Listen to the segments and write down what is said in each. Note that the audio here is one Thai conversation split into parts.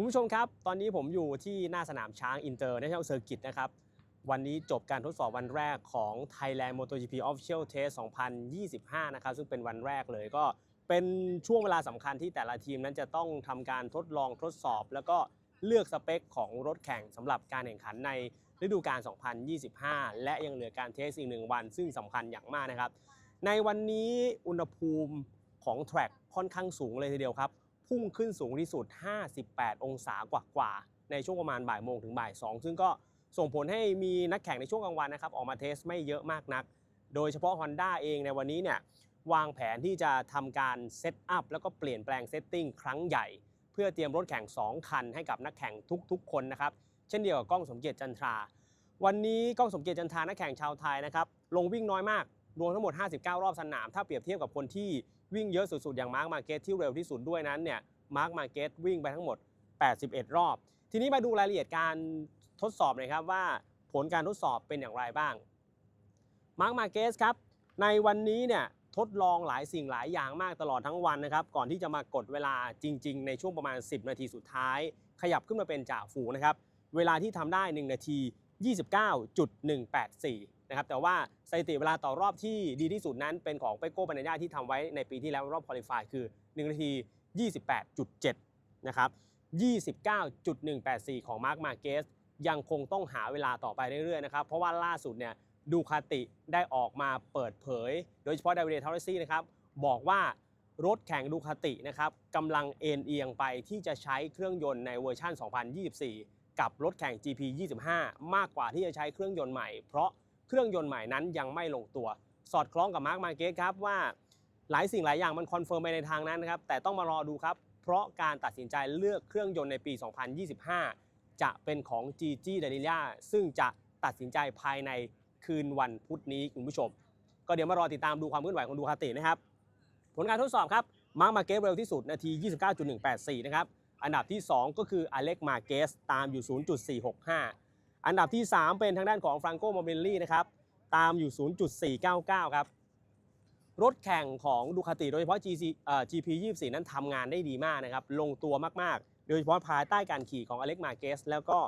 คุณผู้ชมครับ ตอนนี้ผมอยู่ที่หน้าสนามช้างอินเตอร์เนชั่นแนลเซอร์กิตนะครับ วันนี้จบการทดสอบวันแรกของ Thailand MotoGP Official Test 2025 นะครับ ซึ่งเป็นวันแรกเลยก็เป็นช่วงเวลาสำคัญที่แต่ละทีมนั้นจะต้องทำการทดลองทดสอบ แล้วก็เลือกสเปคของรถแข่งสำหรับการแข่งขันในฤดูกาล 2025 และยังเหลือการเทสอีกหนึ่งวัน ซึ่งสำคัญอย่างมากนะครับ ในวันนี้อุณหภูมิของแทร็กค่อนข้างสูงเลยทีเดียวครับ พุ่งขึ้นสูงที่สุด 58 องศากว่าๆในช่วงประมาณบ่ายโมงถึงบ่าย2ซึ่งก็ส่งผลให้มีนักแข่งในช่วงกลางวันนะครับออกมาเทสไม่เยอะมากนัก โดยเฉพาะ Honda เองในวันนี้เนี่ยวางแผนที่จะทำการเซตอัพแล้วก็เปลี่ยนแปลงเซตติ้งครั้งใหญ่ เพื่อเตรียมรถแข่ง 2 คันให้กับนักแข่งทุกๆ คนนะครับ เช่นเดียวกับก้องสมเกียรติจันทรา วันนี้ก้องสมเกียรติจันทรานักแข่งชาวไทยนะครับลงวิ่งน้อยมาก รวมทั้งหมด 59 รอบสนาม ถ้าเปรียบเทียบกับคนที่ วิ่งเยอะสุด ๆ อย่างมาร์คมาเก็ตที่เร็วที่สุดด้วยนั้นเนี่ยมาร์คมาเก็ตวิ่งไปทั้งหมด 81 รอบ ทีนี้มาดูรายละเอียดการทดสอบหน่อยครับว่าผลการทดสอบเป็นอย่างไรบ้างมาร์คมาเกสครับในวันนี้เนี่ยทดลองหลายสิ่งหลายอย่างมากตลอดทั้งวันนะครับ ก่อนที่จะมากดเวลาจริง ๆ ในช่วงประมาณ 10 นาทีสุดท้าย ขยับขึ้นมาเป็นจ่าฝูนะครับ เวลาที่ทำได้ 1 นาที 29.184 นะครับแต่ว่าสถิติเวลาต่อรอบที่ดีที่สุดนั้นเป็นของเปโก้ปัญญาที่ทำไว้ในปีที่แล้วรอบคอลิฟายคือ 1 นาที 28.7 นะครับ 29.184 ของมาร์คมาเกสยังคงต้องหาเวลาต่อไปเรื่อยๆนะครับเพราะว่าล่าสุดเนี่ยดูคาติได้ออกมาเปิดเผย โดยเฉพาะดาวิดเทอร์ซี่นะครับบอกว่ารถแข่งดูคาตินะครับกำลังเอ็นเอียงไปที่จะใช้เครื่องยนต์ในเวอร์ชัน 2024 กับรถแข่ง GP 25 มากกว่าที่จะใช้เครื่องยนต์ใหม่ เพราะ เครื่องยนต์ใหม่นั้นยังไม่ลงตัว สอดคล้องกับมาร์คมาเกสครับว่าหลายสิ่งหลายอย่างมันคอนเฟิร์มไปในทางนั้นนะครับแต่ต้องมารอดูครับ เพราะการตัดสินใจเลือกเครื่องยนต์ในปี 2025 จะเป็นของ GG d a n i l a ซึ่งจะตัดสินใจภายในคืนวันพุธนี้คุณผู้ชม ก็เดี๋ยวมารอติดตามดูความเคลื่อนไหวของดูคาตินะครับ ผลการทดสอบครับมาร์คมาเกสเร็วที่สุดนาที 29.184 นะครับอันดับที่ 2 ก็คืออเล็กมาเกสตามอยู่ 0.465 อันดับที่ 3 เป็นทางด้านของฟรังโกโมเบลลี่นะครับ ตามอยู่ 0.499 ครับ รถแข่งของดูคาติโดยเฉพาะ GC เอ่อ GP 24 นั้นทำงานได้ดีมากนะครับ ลงตัวมาก ๆ โดยเฉพาะภายใต้การขี่ของอเล็กมาเกสแล้วก็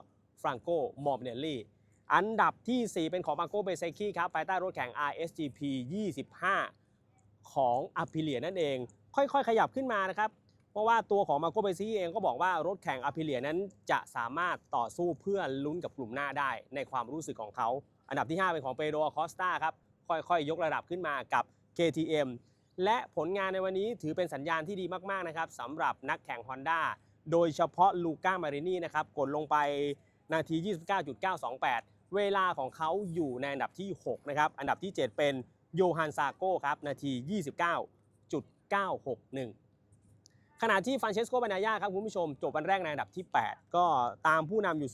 ฟรังโกมอร์เบนลลี่ อันดับที่ 4 เป็นของมาโกเบเซคีครับ ภายใต้รถแข่ง RSGP 25 ของอ p ิเลียนั่นเอง ค่อย ๆ ขยับขึ้นมานะครับ เพราะว่าตัวของมาโกเบซคีเองก็บอกว่ารถแข่งอ p ิเลียนั้นจะสามารถต่อสู้เพื่อลุ้นกับกลุ่มหน้าได้ในความรู้สึกของเขา อันดับที่ 5 เป็นของเปโดคอสตาครับค่อยๆ ยกระดับขึ้นมากับ KTM และผลงานในวันนี้ถือเป็นสัญญาณที่ดีมากๆนะครับสำหรับนักแข่ง Honda โดยเฉพาะลูก้ามารินีนะครับกดลงไปนาที 29.928 เวลาของเขาอยู่ในอันดับที่ 6 นะครับ อันดับที่ 7 เป็นโยฮันซาโก้ครับ นาที 29.961 ขณะที่ฟานเชสโกบานายาครับคุณผู้ชม จบวันแรกในอันดับที่ 8 ก็ตามผู้นำอยู่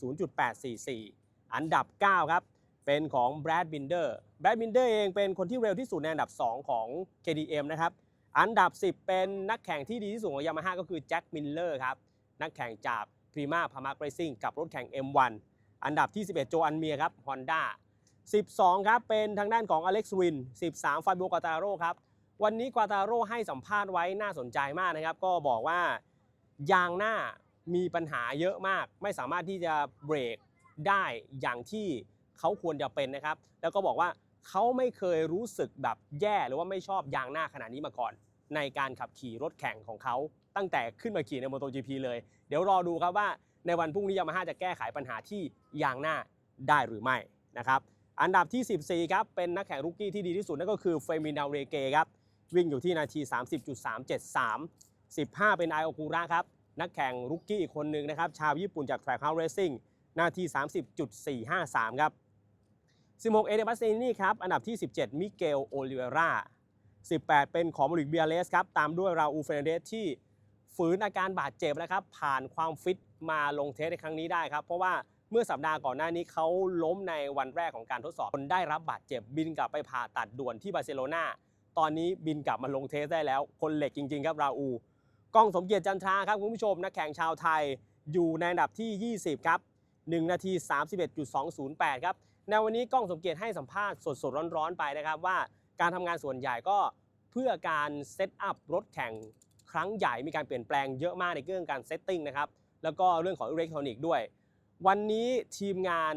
0.844 อันดับ 9 ครับ เป็นของแบรดบินเดอร์แบรดบินเดอร์เองเป็นคนที่เร็วที่สุดในอันดับ 2 ของ KDM นะครับ อันดับ 10 เป็นนักแข่งที่ดีที่สุดของยามาฮ่าก็คือแจ็คมิลเลอร์ครับ นักแข่งจากพรีมาพามาร์เรซิ่งกับรถแข่ง M1 อันดับที่ 11 โจอันเมียครับ Honda 12 ครับ เป็นทางด้านของอเล็กซ์วิน 13 ฟาบิโอกาตาโร่ครับ วันนี้กวาตาโร่ให้สัมภาษณ์ไว้น่าสนใจมากนะครับ ก็บอกว่ายางหน้ามีปัญหาเยอะมาก ไม่สามารถที่จะเบรกได้อย่างที่เขาควรจะเป็นนะครับ แล้วก็บอกว่าเขาไม่เคยรู้สึกแบบแย่หรือว่าไม่ชอบยางหน้าขนาดนี้มาก่อน ในการขับขี่รถแข่งของเขาตั้งแต่ขึ้นมาขี่ใน MotoGP เลย เดี๋ยวรอดูครับว่าในวันพรุ่งนี้ยามาฮ่าจะแก้ไขปัญหาที่ยางหน้าได้หรือไม่นะครับอันดับที่ 14 ครับ เป็นนักแข่งรุกกี้ที่ดีที่สุดนั่นก็คือเฟมินาเรเกครับ วิ่งอยู่ที่นาที 30.373 15 เป็นไอโอคูระครับ นักแข่งรุกกี้อีกคนหนึ่งนะครับ ชาวญี่ปุ่นจาก Track House Racing นาที 30.453 ครับ 16 เอเดบัสเซนี่ครับ อันดับที่ 17 มิเกล โอลิเวรา18 เป็นของมริกเบียเลสครับ ตามด้วยราอูเฟรนเดสที่ฝืนอาการบาดเจ็บนะครับ ผ่านความฟิตมาลงเทสในครั้งนี้ได้ครับ เพราะว่าเมื่อสัปดาห์ก่อนหน้านี้เขาล้มในวันแรกของการทดสอบจนได้รับบาดเจ็บบินกลับไปผ่าตัดด่วนที่บาร์เซโลนา ตอนนี้บินกลับมาลงเทสได้แล้ว คนเหล็กจริง ๆ ครับราอู กล้องสมเกียรติจันทราครับคุณผู้ชมนักแข่งชาวไทยอยู่ในอันดับที่ 20 ครับ 1 นาที 31.208 ครับ ในวันนี้กล้องสมเกียรติให้สัมภาษณ์สดๆ ร้อนๆ ไปนะครับว่าการทำงานส่วนใหญ่ก็เพื่อการเซตอัพรถแข่งครั้งใหญ่มีการเปลี่ยนแปลงเยอะมากในเรื่องการเซตติ้งนะครับ แล้วก็เรื่องของอิเล็กทรอนิกส์ด้วย วันนี้ทีมงาน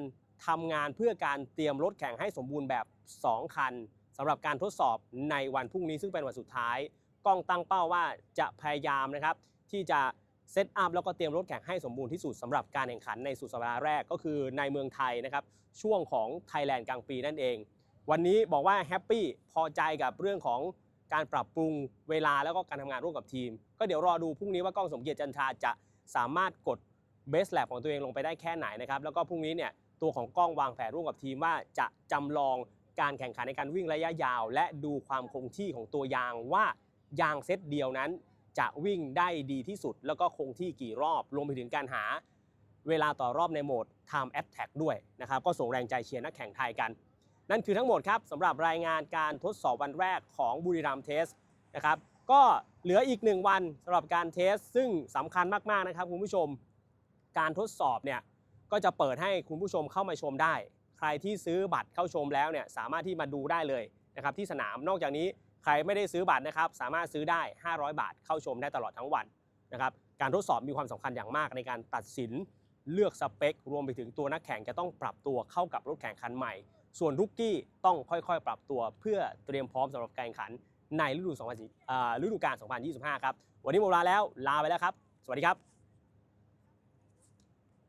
ทำงานเพื่อการเตรียมรถแข่งให้สมบูรณ์แบบ 2 คัน สำหรับการทดสอบในวันพรุ่งนี้ซึ่งเป็นวันสุดท้าย กล้องตั้งเป้าว่าจะพยายามนะครับที่จะเซตอัพแล้วก็เตรียมรถแข่งให้สมบูรณ์ที่สุดสำหรับการแข่งขันในสุดสัปดาห์แรกก็คือในเมืองไทยนะครับช่วงของไทยแลนด์กลางปีนั่นเอง วันนี้บอกว่าแฮปปี้พอใจกับเรื่องของการปรับปรุงเวลาแล้วก็การทำงานร่วมกับทีม ก็เดี๋ยวรอดูพรุ่งนี้ว่ากล้องสมเกียรติจันทราจะสามารถกดเบสแลบของตัวเองลงไปได้แค่ไหนนะครับแล้วก็พรุ่งนี้เนี่ยตัวของกล้องวางแผนร่วมกับทีมว่าจะจำลอง การแข่งขันในการวิ่งระยะยาว และดูความคงที่ของตัวยางว่ายางเซตเดียวนั้น จะวิ่งได้ดีที่สุด แล้วก็คงที่กี่รอบรวมไปถึงการหา เวลาต่อรอบในโหมด Time Attack ด้วยนะครับก็ส่งแรงใจเชียร์นักแข่งไทยกัน นั่นคือทั้งหมดครับสำหรับรายงานการทดสอบวันแรกของบุรีรัมเทสนะครับก็เหลืออีก1วันสำหรับการเทส ซึ่งสำคัญมากๆนะครับคุณผู้ชม การทดสอบเนี่ยก็จะเปิดให้คุณผู้ชมเข้ามาชมได้ ใครที่ซื้อบัตรเข้าชมแล้วเนี่ยสามารถที่มาดูได้เลยนะครับที่สนามนอกจากนี้ใครไม่ได้ซื้อบัตรนะครับสามารถซื้อได้ 500 บาทเข้าชมได้ตลอดทั้งวันนะครับการทดสอบมีความสำคัญอย่างมากในการตัดสินเลือกสเปค รวมไปถึงตัวนักแข่งจะต้องปรับตัวเข้ากับรถแข่งคันใหม่ ส่วนรุกกี้ต้องค่อยๆ ปรับตัว เพื่อเตรียมพร้อมสำหรับการแข่งขันในฤดู2000อ่าฤดูกาล 2025 ครับ วันนี้หมดเวลาแล้วลาไปแล้วครับ สวัสดีครับ